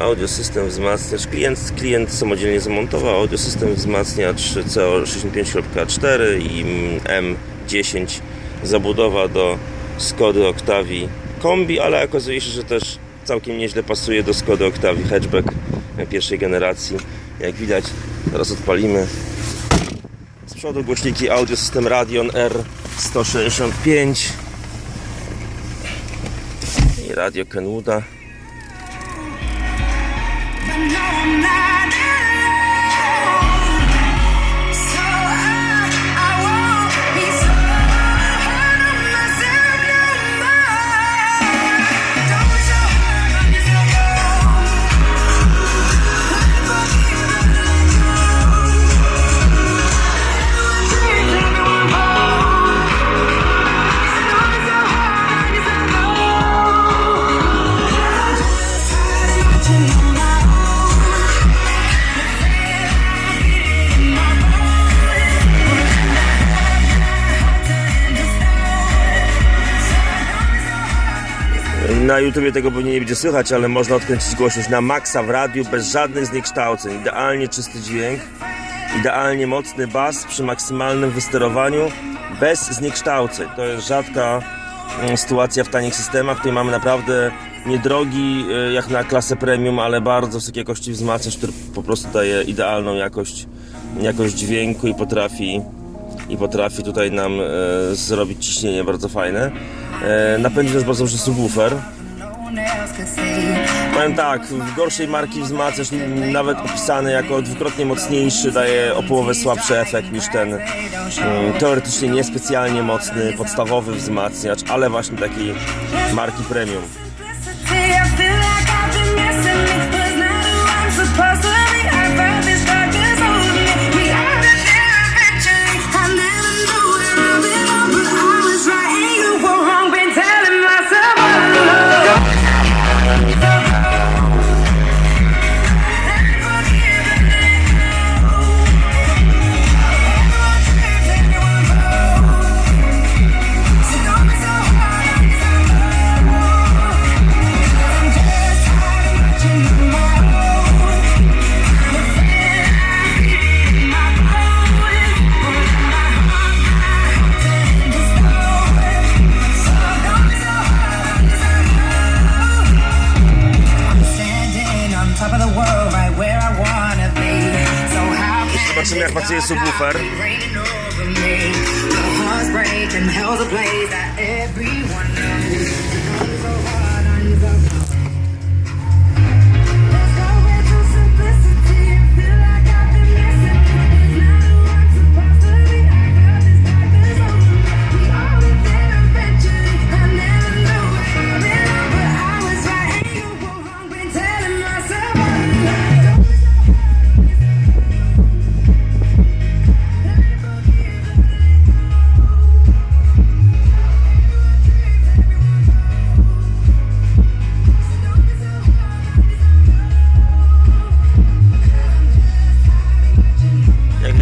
Audiosystem wzmacniacz. Klient, klient samodzielnie zamontował audiosystem wzmacniacz CO65.4 i M10 zabudowa do Skody Octavii kombi, ale okazuje się, że też całkiem nieźle pasuje do Skody Octavii hatchback pierwszej generacji. Jak widać, teraz odpalimy z przodu głośniki audio system Radeon R165 i radio Kenwooda. know I'm not. Na YouTubie tego pewnie nie będzie słychać, ale można odkręcić głośność na maksa w radiu bez żadnych zniekształceń. Idealnie czysty dźwięk, idealnie mocny bas przy maksymalnym wysterowaniu bez zniekształceń. To jest rzadka mm, sytuacja w tanich systemach, której mamy naprawdę niedrogi y, jak na klasę premium, ale bardzo wysokiej jakości wzmacniacz, który po prostu daje idealną jakość, jakość dźwięku i potrafi i potrafi tutaj nam e, zrobić ciśnienie bardzo fajne. E, napędzi nas bardzo dobrze subwoofer. Powiem tak, w gorszej marki wzmacniacz, nawet opisany jako dwukrotnie mocniejszy, daje o połowę słabszy efekt niż ten mm, teoretycznie niespecjalnie mocny, podstawowy wzmacniacz, ale właśnie takiej marki premium. meer passeer subwoofer. Heartbreak and hell's a place that everyone knows.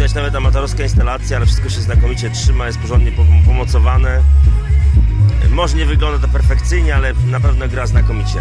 Widać nawet amatorska instalacja, ale wszystko się znakomicie trzyma, jest porządnie pom- pomocowane. Może nie wygląda to perfekcyjnie, ale na pewno gra znakomicie.